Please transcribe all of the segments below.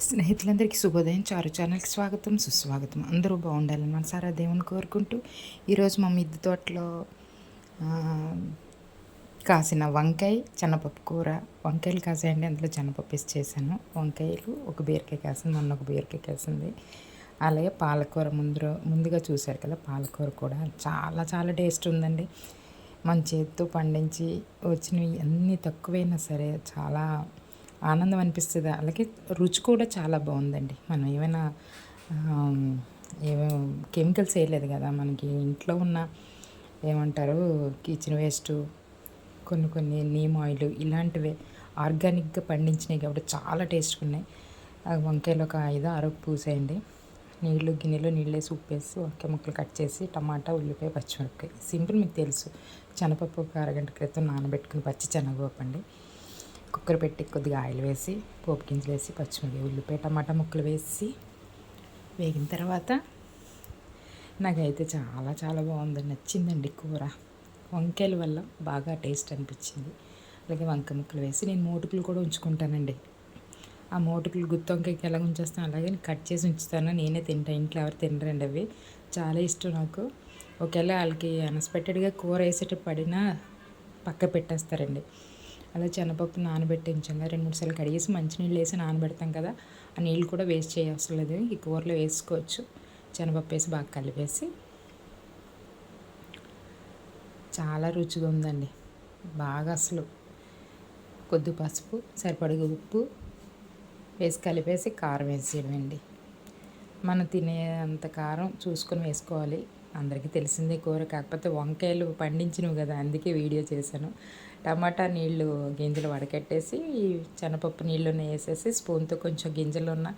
స్నేహితులందరికీ శుభోదయం. చారు ఛానల్కి స్వాగతం సుస్వాగతం. అందరూ బాగుండాలని మనసారా దేవుని కోరుకుంటూ ఈరోజు మా మిద్దె తోటలో కాసిన వంకాయ చెనపప్పు కూర. వంకాయలు కాసాయండి. అందులో చెనపప్పు వేసి చేశాను. వంకాయలు ఒక బీరకాయ కాసింది మొన్న ఒక బీరకాయ కాసింది. అలాగే పాలకూర ముందు ముందుగా చూశారు కదా పాలకూర కూడా చాలా చాలా టేస్ట్ ఉందండి. మన చేతితో పండించి వచ్చినవి అన్నీ తక్కువైనా సరే చాలా ఆనందం అనిపిస్తుంది. అలాగే రుచి కూడా చాలా బాగుందండి. మనం ఏమైనా ఏమో కెమికల్స్ వేయలేదు కదా మనకి ఇంట్లో ఉన్న ఏమంటారు కిచెన్ వేస్ట్ కొన్ని కొన్ని నీమ్ ఆయిల్ ఇలాంటివే ఆర్గానిక్గా పండించినాయి కాబట్టి చాలా టేస్ట్గా ఉన్నాయి. వంకాయలు ఒక ఐదు ఆరు పూసేయండి. నీళ్ళు గిన్నెలో నీళ్ళు వేసి ఉప్పు వేసి వంకాయ ముక్కలు కట్ చేసి టమాటా ఉల్లిపాయ పచ్చిమిరపకాయ. సింపుల్ మీకు తెలుసు. శనగపప్పు ఒక అరగంట క్రితం నానబెట్టుకుని పచ్చి శనగపప్పు అండి. కుక్కర్ పెట్టి కొద్దిగా ఆయిల్ వేసి పోపు గింజలు వేసి పచ్చిమిరపకాయ ఉల్లిపాయ టమాటా ముక్కలు వేసి వేగిన తర్వాత నాకైతే చాలా చాలా బాగుంది నచ్చిందండి కూర. వంకాయల వల్ల బాగా టేస్ట్ అనిపించింది. అలాగే వంకాయ ముక్కలు వేసి నేను మోటుకులు కూడా ఉంచుకుంటానండి. ఆ మోటుకులు గుత్తి వంకాయకి ఎలా ఉంచేస్తాను అలాగే కట్ చేసి ఉంచుతాను. నేనే తింటా. ఇంట్లో ఎవరు తినరండి అవి. చాలా ఇష్టం నాకు. ఒకవేళ వాళ్ళకి అన్ఎక్స్పెక్టెడ్గా కూర వేసేటప్పుడు పడినా పక్క పెట్టేస్తారండి. అలా శనగపప్పు నానబెట్టి రెండు మూడు సార్లు కడిగేసి మంచినీళ్ళు వేసి నానబెడతాం కదా ఆ నీళ్ళు కూడా వేస్ట్ చేయవసరం లేదు. ఈ కూరలో వేసుకోవచ్చు. శనగపప్పు వేసి బాగా కలిపేసి. చాలా రుచిగా ఉందండి. బాగా అసలు. కొద్ది పసుపు సరిపడగా ఉప్పు వేసి కలిపేసి కారం వేసేయడమండి. మనం తినే అంత కారం చూసుకొని వేసుకోవాలి. అందరికీ తెలిసిందే కూర. కాకపోతే వంకాయలు పండించినవి కదా అందుకే వీడియో చేశాను. టమాటా నీళ్ళు గింజలు వడకట్టేసి ఈ శనపప్పు నీళ్ళున్న వేసేసి స్పూన్తో కొంచెం గింజలు ఉన్న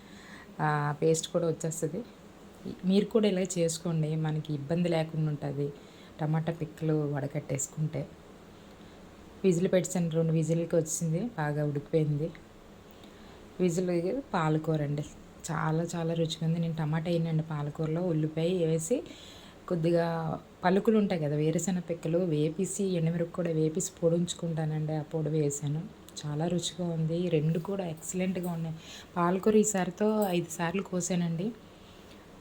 పేస్ట్ కూడా వచ్చేస్తుంది. మీరు కూడా ఇలా చేసుకోండి మనకి ఇబ్బంది లేకుండా ఉంటుంది టమాటా పిక్కలు వడకట్టేసుకుంటే. విజిల్ పెట్టాను రెండు విజిల్కి వచ్చింది బాగా ఉడికిపోయింది. విజిల్ పాలకూర అండి. చాలా చాలా రుచిగా ఉంది. నేను టమాటా వేయనండి పాలకూరలో ఉల్లిపాయ వేసి కొద్దిగా పలుకులు ఉంటాయి కదా వేరుశెనగ పిక్కలు వేపిసి ఎండుమిరప కూడా వేపిసి పొడి ఉంచుకుంటానండి ఆ పొడి వేసాను. చాలా రుచిగా ఉంది. రెండు కూడా ఎక్సలెంట్గా ఉన్నాయి. పాలకూర ఈసారితో ఐదు సార్లు కోసానండి.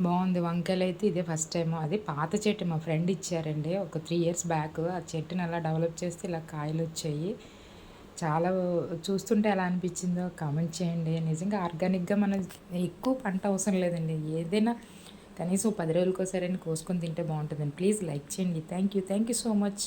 బాగుంది. వంకాయలు అయితే ఇదే ఫస్ట్ టైం అది పాత చెట్టు మా ఫ్రెండ్ ఇచ్చారండి. ఒక త్రీ ఇయర్స్ బ్యాక్ ఆ చెట్టుని అలా డెవలప్ చేస్తే ఇలా కాయలు వచ్చాయి. చాలా చూస్తుంటే ఎలా అనిపించిందో కామెంట్ చేయండి. నిజంగా ఆర్గానిక్గా మనం ఎక్కువ పంట అవసరం లేదండి. ఏదైనా కనీసం పది రోజులకోసారైనా కోసుకొని తింటే బాగుంటుందండి ప్లీజ్ లైక్ చేయండి. Thank you. Thank you so much.